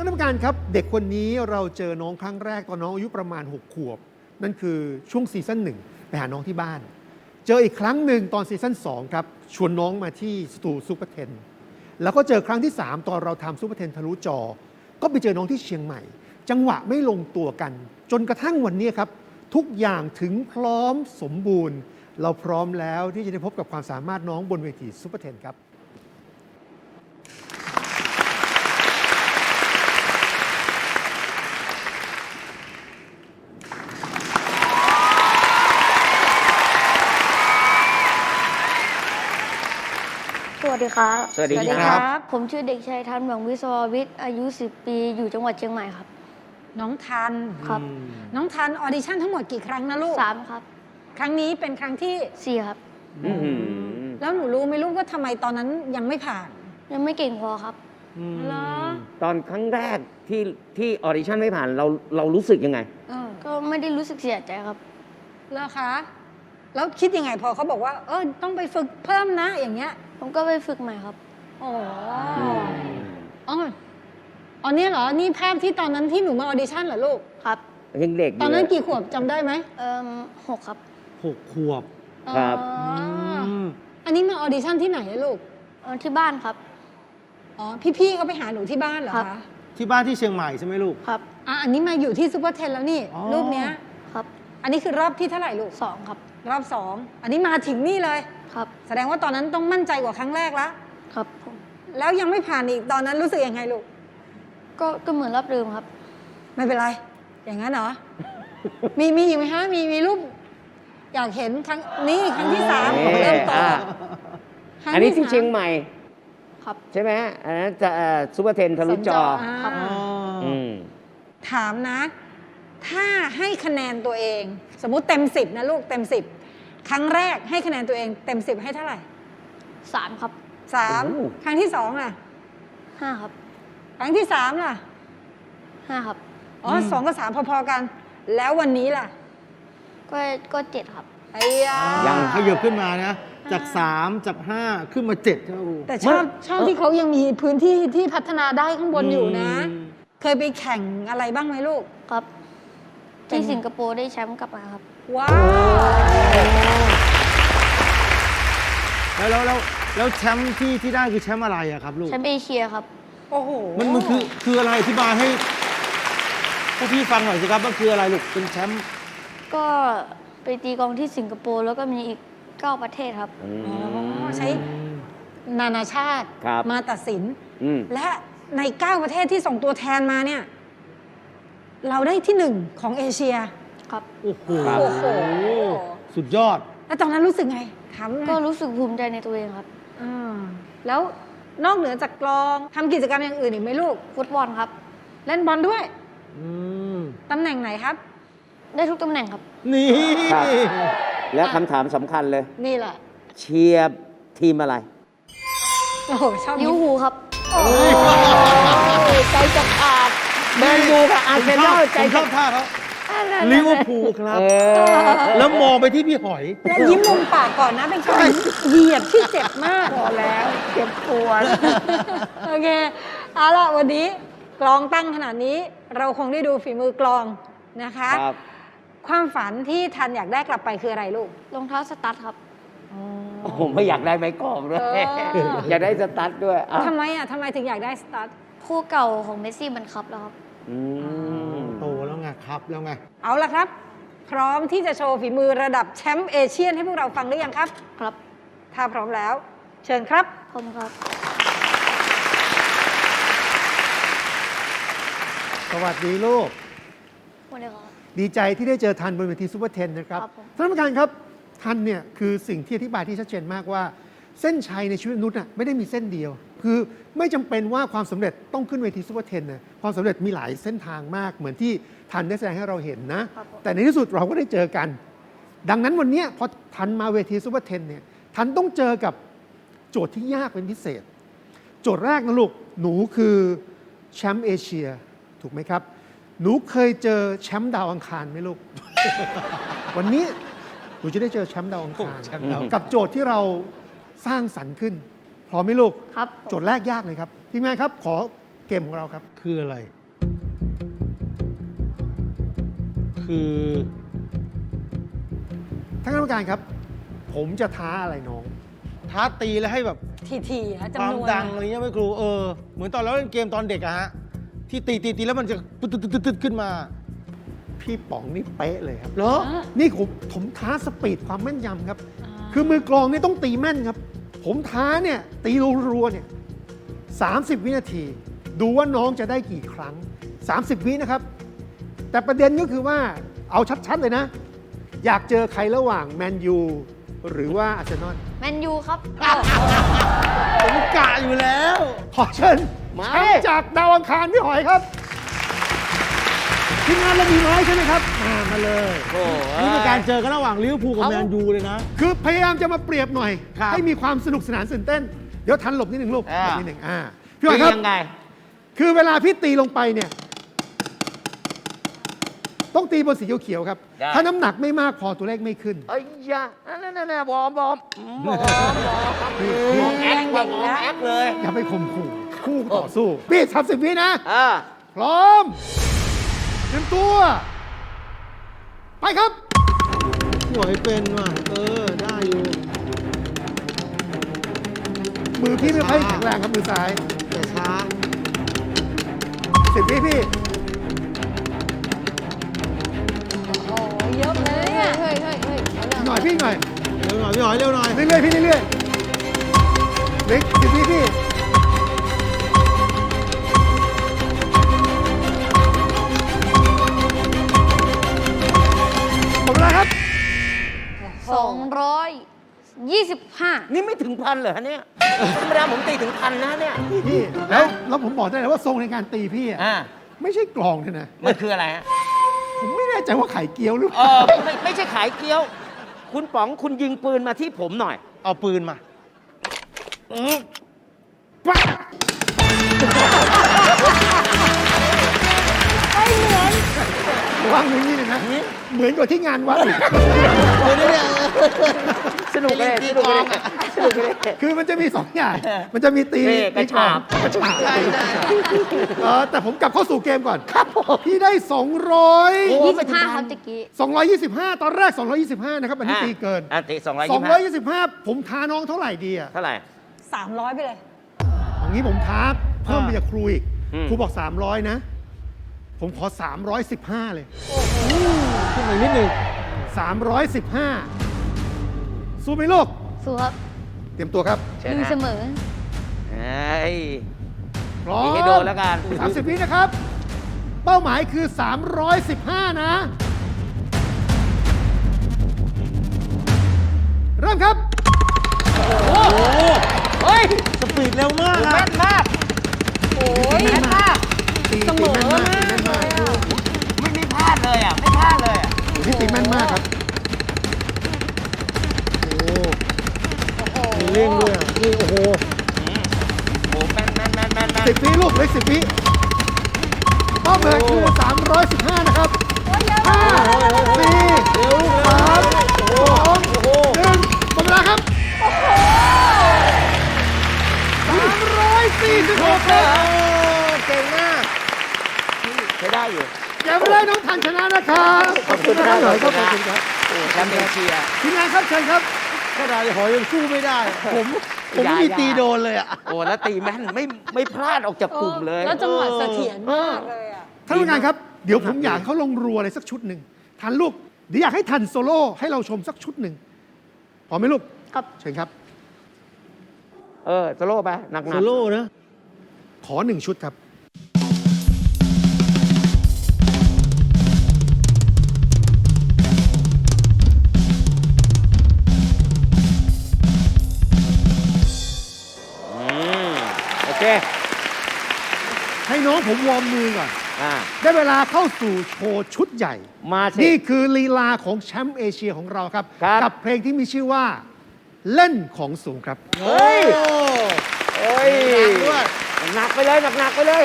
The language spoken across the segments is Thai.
ท่านผู้การครับ เด็กคนนี้เราเจอน้องครั้งแรกตอนน้องอายุประมาณ 6 ขวบ นั่นคือช่วงซีซั่นหนึ่งไปหาน้องที่บ้าน เจออีกครั้งหนึ่งตอนซีซั่น2ครับชวนน้องมาที่สตูซูเปอร์เทนแล้วก็เจอครั้งที่ 3 ตอนเราทำซูเปอร์เทนทะลุจอ ก็ไปเจอน้องที่เชียงใหม่ จังหวะไม่ลงตัวกัน จนกระทั่งวันนี้ครับ ทุกอย่างถึงพร้อมสมบูรณ์ เราพร้อมแล้วที่จะได้พบกับความสามารถน้องบนเวทีซูเปอร์เทนครับ วัสดีครับ สวัสดีครับ ผมชื่อเด็กชายทันหวังวิศววิทย์อายุ 10 ปีอยู่จังหวัดเชียงใหม่ครับ น้องทัน ครับน้องทันออดิชั่นทั้งหมดกี่ครั้งนะลูก สามครับครั้งนี้เป็นครั้งที่ สี่ครับ อื้อหือแล้วหนูรู้ไหมลูกว่าทำไมตอนนั้นยังไม่ผ่าน ยังไม่เก่งพอครับ เหรอ ตอนครั้งแรกที่ที่ออดิชั่นไม่ผ่านเราเรารู้สึกยังไง เออก็ไม่ได้รู้สึกเสียใจครับ เหรอคะ แล้วคิดยังไงพอเขาบอกว่า เออต้องไปฝึกเพิ่มนะอย่างเงี้ย ผมก็ไปฝึกใหม่ครับ โอ้อ๋ออ๋อเนี่ยเหรอ นี่ภาพที่ตอนนั้นที่หนูมาออดิชั่นเหรอลูก ครับ ยังเด็กยู่ตอนนั้นเลยกี่ขวบจำได้ไหมเอ่มหกครับ หกขวบครับอ๋อออันนี้มาออดิชั่นที่ไหนอะลูก เอ่อที่บ้านครับ อ๋อ พี่ๆเขาไปหาหนูที่บ้านเหรอครับ คะ ที่บ้านที่เชียงใหม่ใช่ไหมลูก ครับ อะ อันนี้มาอยู่ที่ซูเปอร์เทนแล้วนี่ อ๋อ รูปเนี้ย ครับ อันนี้คือรอบที่เท่าไหร่ลูก สองครับ รอบสอง อันนี้มาถึงนี่เลย ครับ แสดงว่าตอนนั้นต้องมั่นใจกว่าครั้งแรกละครับผมแล้วยังไม่ผ่านอีกตอนนั้นรู้สึกยังไงลูก ก็ก็เหมือนรอบเดิมครับ ไม่เป็นไร อย่างนั้นเหรอ มีมีอีกไหมฮะ มีมีรูป อยากเห็นครั้งนี้ครั้งที่สามเอ๊ะเริ่มต้นอะครั้งอันนี้ที่สามเชียงใหม่ ครับ ใช่ไหมอันนั้นจะซูเปอร์เทนทะลุจออ่าครับอืม ถามนะ ถ้าให้คะแนนตัวเอง สมมุติเต็มสิบนะลูกเต็มสิบ ครั้งแรกให้คะแนนตัวเองเต็มสิบให้เท่าไหร่สามครับสามครั้งที่สองล่ะ ห้าครับครั้งที่สามล่ะ ห้าครับ อ๋ออสองกับสามพอๆกัน แล้ววันนี้ล่ะก็ก็เจ็ดครับ ไอ้ยายังขยับขึ้นมานะ จาก 3 จาก 5 ขึ้นมา7ใช่ไหมครูแต่ชอบชอบที่เขายังมีพื้นที่ที่พัฒนาได้ข้างบนอยู่นะ อืมเคยไปแข่งอะไรบ้างไหมลูก ครับเป็น ที่สิงคโปร์ได้แชมป์กลับมาครับ ว้าวแล้วแล้วแล้วแล้วแชมป์ที่ที่ได้คือแชมป์อะไรอะครับลูกแชมป์เอเชียครับ โอ้โหมันมันคือคืออะไรอธิบายให้พวกพี่ฟังหน่อยสิครับมันคืออะไรลูกเป็นแชมป์ก็ไปตีกลองที่สิงคโปร์แล้วก็มีอีก9ประเทศครับ อือ๋อมใช้นานาชาติครับ มาตัดสิน อืม และใน 9 ประเทศที่ส่งตัวแทนมาเนี่ย เราได้ที่หนึ่งของเอเชีย ครับ โอ้โหครับ โอ้โห สุดยอด แล้วตอนนั้นรู้สึกไงถามหน่อยก็รู้สึกภูมิใจในตัวเองครับอ่าแล้วนอกเหนือจากกลองทำกิจกรรมอย่างอื่นอีกไหมลูก ฟุตบอลครับ เล่นบอลด้วยอืม ตำแหน่งไหนครับ ได้ทุกตำแหน่งครับ นี่ ครับ แล้วคำถามสำคัญเลย นี่แหละเชียร์ทีมอะไร โอ้โหชอบลิเวอร์พูลครับ ใจจะขาด แมนยูกับอาร์เซนอลใจผมชอบท่าเขาลิเวอร์พูลครับเออแล้วมองไปที่พี่หอย และยิ้มมุมปากก่อนนะ เป็นการเหยียบที่เจ็บมากพอแล้วเจ็บปวดโอเค เอาล่ะวันนี้กลองตั้งขนาดนี้ เราคงได้ดูฝีมือกลองนะคะครับ ความฝันที่ทันอยากได้กลับไปคืออะไรลูก รองเท้าสตั๊ดครับโอ้โหไม่อยากได้ไม้กรอบด้วยเออ อยากได้สตั๊ดด้วยอะทำไมอะทำไมถึงอยากได้สตาร์ทคู่เก่าของเมสซี่มันครับแล้วครับ อืมโตแล้วไงครับแล้วไง เอาละครับ พร้อมที่จะโชว์ฝีมือระดับแชมป์เอเชียนให้พวกเราฟังหรือยังครับ ครับถ้าพร้อมแล้ว เชิญครับ ผมครับ สวัสดีลูกสวัสดีครับ ดีใจที่ได้เจอทันบนเวทีซูเปอร์เทนนะครับครับผม ท่านผู้การครับทันเนี่ยคือสิ่งที่อธิบายที่ชัดเจนมากว่า เส้นชัยในชีวิตมนุษย์น่ะไม่ได้มีเส้นเดียว คือไม่จำเป็นว่าความสำเร็จต้องขึ้นเวทีซูเปอร์เทนนะความสำเร็จมีหลายเส้นทางมาก เหมือนที่ทันได้แสดงให้เราเห็นนะครับผมแต่ในที่สุดเราก็ได้เจอกัน ดังนั้นวันเนี้ยพอทันมาเวทีซูเปอร์เทนเนี่ยทันต้องเจอกับโจทย์ที่ยากเป็นพิเศษ โจทย์แรกนะลูกหนูคือแชมป์เอเชียถูกไหมครับ หนูเคยเจอแชมป์ดาวอังคารไหมลูก วันนี้หนูจะได้เจอแชมป์ดาวอังคารโอ้แชมป์ดาวกับโจทย์ที่เราสร้างสรรค์ขึ้น พร้อมไหมลูก ครับโจทย์แรกยากเลยครับทีมงานครับขอเกมของเราครับ คืออะไร คือท่านคณะกรรมการครับ ผมจะท้าอะไรน้อง ท้าตีแล้วให้แบบทีๆอะความจำนวนดังอะอะไรเงี้ยไหม่ครูเออเหมือนตอนเราเล่นเกมตอนเด็กอะฮะ ที่ตีตีตีแล้วมันจะตึ๊ดตึ๊ดตึ๊ดตึ๊ดขึ้นมา พี่ป๋องนี่เป๊ะเลยครับ เหรอ นี่ผมผมท้าสปีดความแม่นยำครับ คือมือกลองนี่ต้องตีแม่นครับ ผมท้าเนี่ยตีรัวๆเนี่ย30วินาที ดูว่าน้องจะได้กี่ครั้ง 30 วินะครับ แต่ประเด็นก็คือว่าเอาชัดๆเลยนะ อยากเจอใครระหว่างแมนยูหรือว่าอาร์เซนอลแมนยูครับ ผมกะอยู่แล้ว ขอเชิญมา แชมป์จากดาวอังคารพี่หอยครับ ทีมงานเรามีน้อยใช่ไหมครับมามาเลยโอ้นี่เป็นการเจอกันระหว่างลิเวอร์พูลกับเขาแมนยูเลยนะ คือพยายามจะมาเปรียบหน่อย ครับให้มีความสนุกสนานตื่นเต้น เดี๋ยวทันหลบนิดหนึ่งลูกอ่า หลบนิดหนึ่งอ่าพี่หอยครับ ยังไง คือเวลาพี่ตีลงไปเนี่ย ต้องตีบนสีเขียวๆครับ ได้ ถ้าน้ำหนักไม่มากพอตัวเลขไม่ขึ้นเอ้ยยานั่นนั่นๆๆวอร์มวอร์มวอร์มวอร์มพี่พี่แอคแบบวอร์มแอคเลยอย่าไปข่มขู่คู่ต่อสู้พี่สามสิบวินะ อ่าพร้อม เตรียมตัว ไปครับหวยเป็นว่ะ เออ ได้อยู่มือพี่ไม่ค่อยแข็งแรงครับมือซ้ายแต่ช้าสิบวิพี่โอ้โหเยอะเลยอะเฮ้ยเฮ้ยเฮ้ยเฮ้ยหน่อยพี่หน่อยเร็วหน่อยพี่หอยเร็วหน่อยเรื่อยๆพี่เรื่อยๆเล็กสิบวิพี่ 225 นี่ไม่ถึงพันเหรอเนี่ยธรรมดาผมตีถึงพันนะเนี่ย พี่แล้วแล้วผมบอกได้เลยว่าทรงในการตีพี่อะาไม่ใช่กลองเลยนะ มันคืออะไรฮะ ผมไม่แน่ใจว่าไข่เกี๊ยวหรือเปล่าไม่ไม่ใช่ไข่เกี๊ยว คุณป๋องคุณยิงปืนมาที่ผมหน่อย เอาปืนมา ปั๊ ระวังมือนี่เลยนะ เหมือนกับที่งานวัดอีกสนุกเลยสนุกเลยสนุกเลย คือมันจะมีสองอย่าง มันจะมีตีนี่กระฉาบ กระฉาบเออแต่ผมกลับเข้าสู่เกมก่อน ครับผมพี่ได้ 200 ยี่สิบห้าครับตะกี้225 ตอนแรก 225 นะครับ อันนี้ตีเกิน อะตีสองร้อยยี่สิบห้า225 ผมท้าน้องเท่าไหร่ดีอะเท่าไหร่ สามร้อยไปเลย อย่างนี้ผมท้าเพิ่มไปจากครูอีกอืมครูบอก 300 นะ ผมขอ 315 เลย ขึ้นไปนิดหนึ่ง315 สู้ไหมลูก สู้ครับเตรียมตัวครับ เชิญอยู่นะเสมอ เฮ้ย พร้อมยิงให้โดนแล้วกัน 30วินะครับ เป้าหมายคือ 315 นะ เริ่มครับ เฮ้ย สปีดเร็วากครับ โอ้มีเร่งด้วยอะนี่โอ้โหโอ้แม่นแม่นแม่นแม่นแม่นสิบวิลูกเหล็กสิบวิเป้าหมายคือ315 นะครับห้าสี่สามสองหนึ่งหมดเวลาครับ346ครับ เก่งมากใช้ได้อยู่ แกไม่ได้น้องทันชนะนะครับขอบคุณครับหน่อยครับขขออบบคุคุณณคครัรับบโอ้แชมป์เอเชียทีมงานครับเชิญครับขนาดหอยยังสู้ไม่ได้ ผมผมไม่มีอย่าตีโดนเลยอะโอ้แล้วตีแม่นไม่ไม่พลาดออกจากกลุ่มเลย แล้วจังหวะเสถียรมากเลยอะท่านผู้การครับ เดี๋ยวผมอยากให้เขาลงรัวอะไรสักชุดหนึ่งทันลูกเดี๋ยวอยากให้ทันโซโล่ให้เราชมสักชุดหนึ่งพร้อมไหมลูกครับเชิญครับ เออสโลว์ไปหนักโซโล่นะขอหนึ่งชุดครับ เคให้น้องผมวอร์มมือก่อน อ่า ได้เวลาเข้าสู่โชว์ชุดใหญ่ มาสินี่คือลีลาของแชมป์เอเชียของเราครับ ครับ กับเพลงที่มีชื่อว่า เล่นของสูงครับ เฮ้ย เฮ้ยหนักด้วย หนักไปเลยหนักหนักไปเลย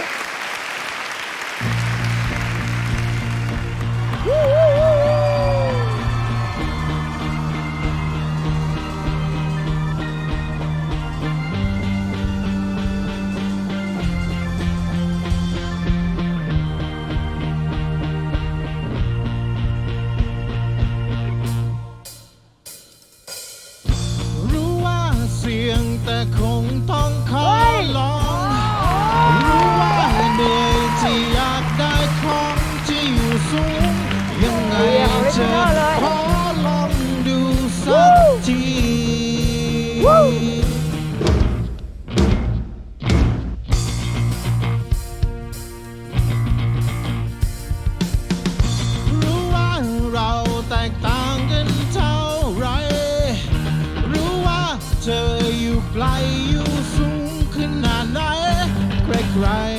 right.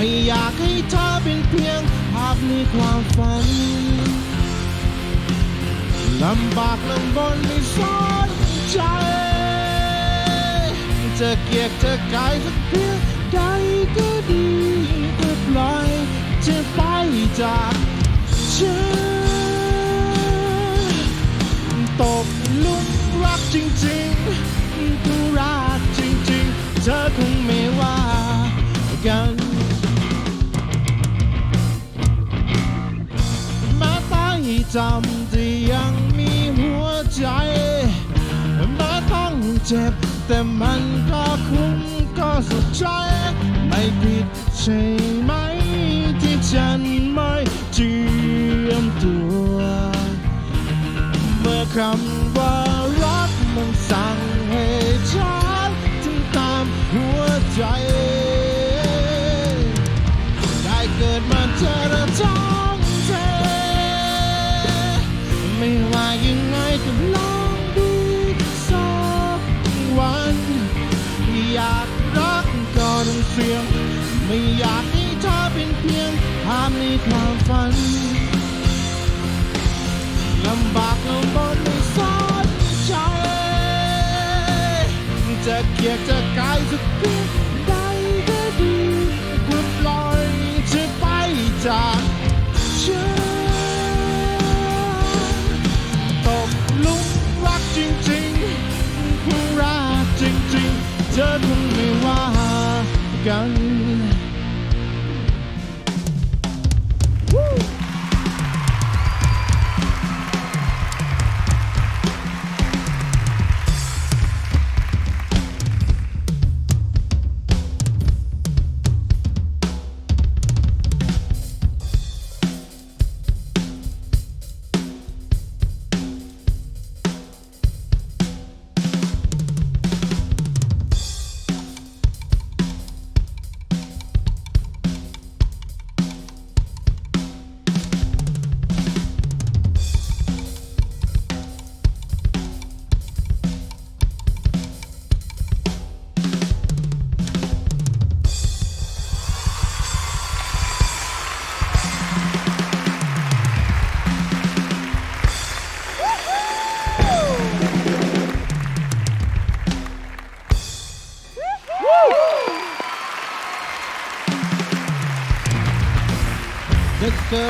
ไม่อยากให้เธอเป็นเพียงภาพในความฝันลำบากลำบนไม่สนใจ จะเกลียดจะกายสักเพียงใดก็ดีก็ปล่อยจะไปจากฉันตกหลุมรักจริงๆก็รักจริงๆ เธอคงไม่ว่ากัน จำที่ยังมีหัวใจแม้ต้องเจ็บ แต่มันก็คุ้มก็สุดใจ ไม่ผิดใช่ จะเ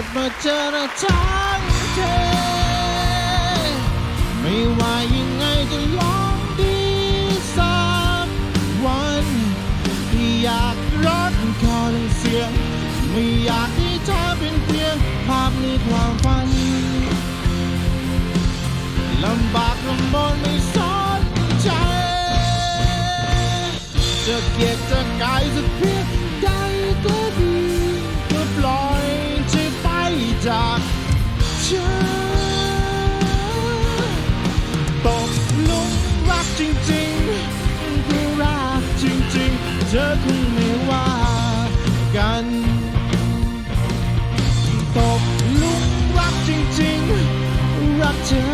ดมาเจอเราทั้งเทไม่ว่ายังไงจะลองดีสักวันอยากรักก็ต้องเสียง ไม่อยากให้เธอเป็นเพียงภาพในความฝันลำบากลำบนไม่สนใจ จะเกลียดจะกายจะเพียง เธอคงไม่ว่ากันตกหลุมรักจริงๆ รักเธอ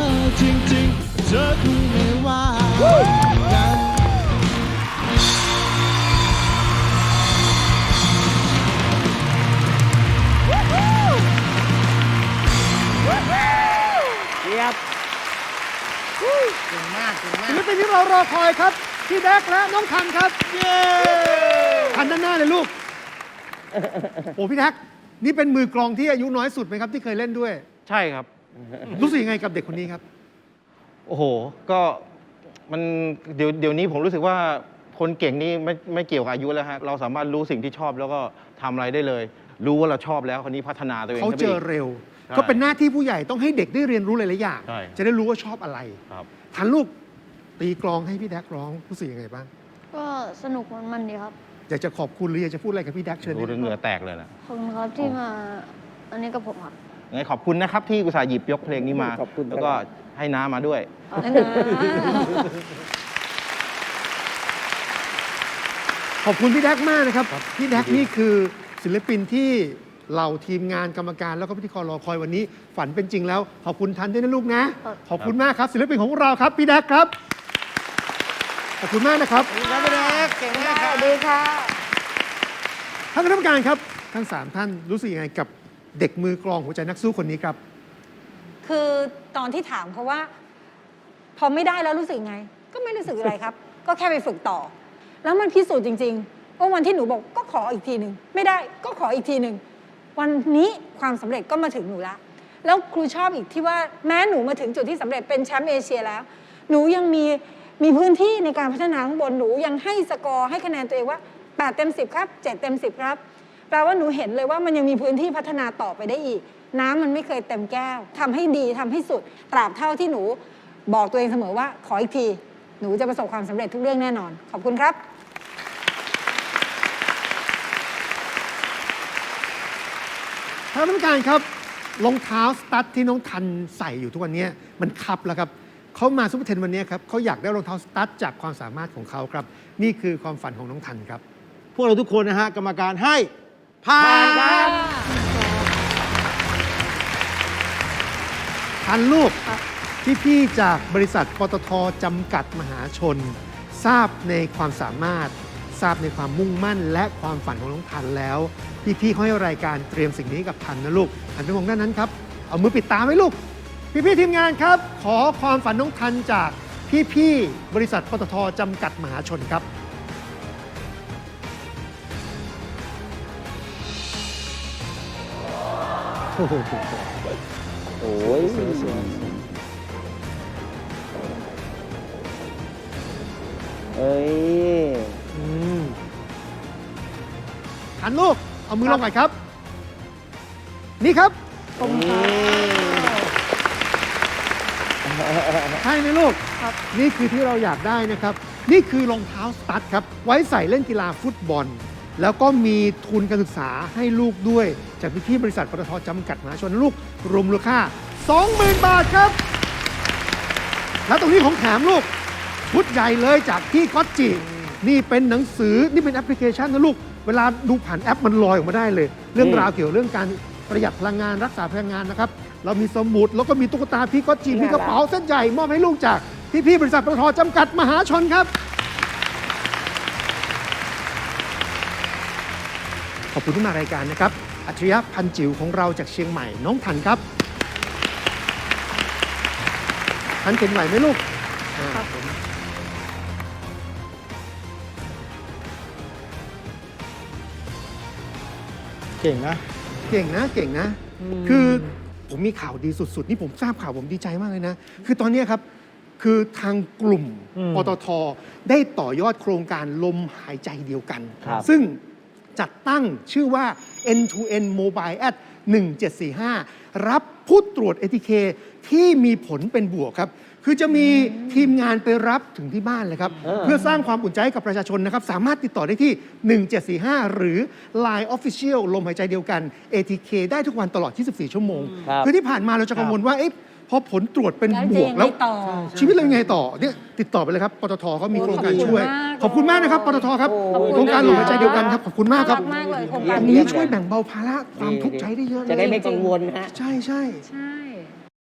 จริงๆ เธอคงไม่ว่ากันเรียบเก่งมากเก่งมาศิลกปินที่เรารอคอยครับ พี่แดกและน้องคันครับเย้คันด้านหน้าเลยลูก โอ้พี่แดกนี่เป็นมือกลองที่อายุน้อยสุดไหมครับ ที่เคยเล่นด้วย ใช่ครับ รู้สึกยังไงกับเด็กคนนี้ครับ โอ้โห ก็มันเดี๋ยวเดี๋ยวนี้ผมรู้สึกว่าคนเก่งนี่ไม่ไม่เกี่ยวกับอายุแล้วฮะเราสามารถรู้สิ่งที่ชอบแล้วก็ทำอะไรได้เลย รู้ว่าเราชอบแล้วคนนี้พัฒนาตัวเองเขาขึ้นไปเจออีกเร็วใช่ก็เป็นหน้าที่ผู้ใหญ่ต้องให้เด็กได้เรียนรู้หลายๆอย่าง ใช่จะได้รู้ว่าชอบอะไร ครับ ทันลูก ตีกลองให้พี่แดกร้องรู้สึกยังไงบ้างก็สนุกมันมันดีครับ อยากจะขอบคุณหรืออยากจะพูดอะไรกับพี่แดกเชิญรู้เลยจนเหงื่อแตกเลยนะขอบคุณครับที่มาอันนี้กับผมครับงั้นขอบคุณนะครับที่กุตส่าห์หยิบยกเพลงนี้มา ขอบคุณแล้วก็ให้น้ามาด้วยนั่นนะ ขอบคุณพี่แดกมากนะครับ พี่แดกนี่คือศิลปินที่เหล่าทีมงานกรรมการแล้วก็พิธีกรรอคอยวันนี้ ฝันเป็นจริงแล้ว ขอบคุณทันด้วยนะลูกนะขอบคุณมากครับ ศิลปินของเราครับ พี่แดกครับข อบคุณมากนะครับครับพี่แดกเก่งมากครับดีค่ะท่านคณะกรรมการครับ ทั้งสามท่านรู้สึกยังไงกับเด็กมือกลองหัวใจนักสู้คนนี้ครับ คือตอนที่ถามเขาว่า พอไม่ได้แล้วรู้สึกไง ก็ไม่รู้สึกอะไรครับ ก็แค่ไปฝึกต่อ แล้วมันพิสูจน์จริงๆว่าวันที่หนูบอกก็ขออีกทีหนึ่งไม่ได้ก็ขออีกทีหนึ่งวันนี้ความสำเร็จก็มาถึงหนูละแล้วครูชอบอีกที่ว่าแม้หนูมาถึงจุดที่สำเร็จเป็นแชมป์เอเชียแล้ว หนูยังมี มีพื้นที่ในการพัฒนาข้างบนหนูยังให้สกอร์ให้คะแนนตัวเองว่า 8 เต็ม 10 ครับ 7 เต็ม 10 ครับ แปลว่าหนูเห็นเลยว่ามันยังมีพื้นที่พัฒนาต่อไปได้อีก น้ำมันไม่เคยเต็มแก้วทำให้ดีทำให้สุด ตราบเท่าที่หนูบอกตัวเองเสมอว่าขออีกที หนูจะประสบความสำเร็จทุกเรื่องแน่นอน ขอบคุณครับท่านคณะกรรมการครับรองเท้าสตั๊ดที่น้องทันใส่อยู่ทุกวันนี้มันคับแล้วครับ เขามาซุปเปอร์เทนวันนี้ครับเขาอยากได้รองเท้าสตั๊ดจากความสามารถของเขาครับ นี่คือความฝันของน้องทันครับ พวกเราทุกคนนะฮะกรรมการให้ผ่านครับทันลูกที่พี่ๆจากบริษัทปตทจำกัดมหาชน ทราบในความสามารถ ทราบในความมุ่งมั่น และความฝันของน้องทันแล้ว พี่ๆเขาให้รายการเตรียมสิ่งนี้กับทันนะลูกหันไปมองด้านนั้นครับ เอามือปิดตาไว้ลูก พี่ๆทีมงานครับ ขอความฝันน้องทันจากพี่ๆบริษัทปตทจำกัดมหาชนครับ โอ้โหโอ้ยเอ้ย อืมหันลูก เอามือลงก่อนครับ นี่ครับ ใช่ไหมลูกนี่คือที่เราอยากได้นะครับ นี่คือรองเท้าสตั๊ดครับ ไว้ใส่เล่นกีฬาฟุตบอล แล้วก็มีทุนการศึกษาให้ลูกด้วย จากพี่ๆบริษัทปตทจำกัดมหาชนลูกรวมมูลค่า 20,000 บาทครับ แล้วตรงนี้ของแถมลูกชุดใหญ่เลยจากที่ก๊อตจิ นี่เป็นหนังสือนี่เป็นแอปพลิเคชันนะลูก เวลาดูผ่านแอปมันลอยออกมาได้เลย เรื่องอืมราวเกี่ยวเรื่องการ ประหยัดพลังงานรักษาพลังงานนะครับ เรามีสมุดแล้วก็มีตุ๊กตาพี่ก๊อตจิมีกระเป๋าเส้นใหญ่มอบให้ลูกจากพี่พี่ๆบริษัทปตทจำกัดมหาชนครับ ขอบคุณที่มารายการนะครับ อัจฉริยะพันจิ๋วของเราจากเชียงใหม่น้องทันครับทันเข็นไหวไหมลูกอ่าผมเก่งนะ เก่งนะเก่งนะ คือผมมีข่าวดีสุด ๆ นี่ผมทราบข่าวผมดีใจมากเลยนะ คือตอนเนี้ยครับ คือทางกลุ่มอืมปตทได้ต่อยอดโครงการลมหายใจเดียวกัน ครับซึ่งจัดตั้งชื่อว่า N2N Mobile at 1745 รับผู้ตรวจ ATK ที่มีผลเป็นบวกครับ คือจะมีทีมงานไปรับถึงที่บ้านเลยครับเออเพื่อสร้างความอุ่นใจให้กับประชาชนนะครับ สามารถติดต่อได้ที่ 1745 หรือ Line Official ลมหายใจเดียวกัน ATK ได้ทุกวันตลอด 24 ชั่วโมง ครับ คือที่ผ่านมาเราจะกังวลว่าเอ๊ะพอผลตรวจเป็นแล้วบจะวกยังไงแล้ว ต่อ ชีวิตเรายังไงต่อเนี่ยติดต่อไปเลยครับปตทเขามีโครงการช่วยขอบคุณมากนะครับปตทครับขอบคุณ โครงการหลนะงหายใจเดียวกันครับขอบคุณมากครับน่รัมากเลยโครงตการรงนี้นี้ช่วยแบ่งเบาภาระความทุกข์ใจได้เยอะเลยจะได้ไม่กังวลฮะ ใช่ใช่ ใช่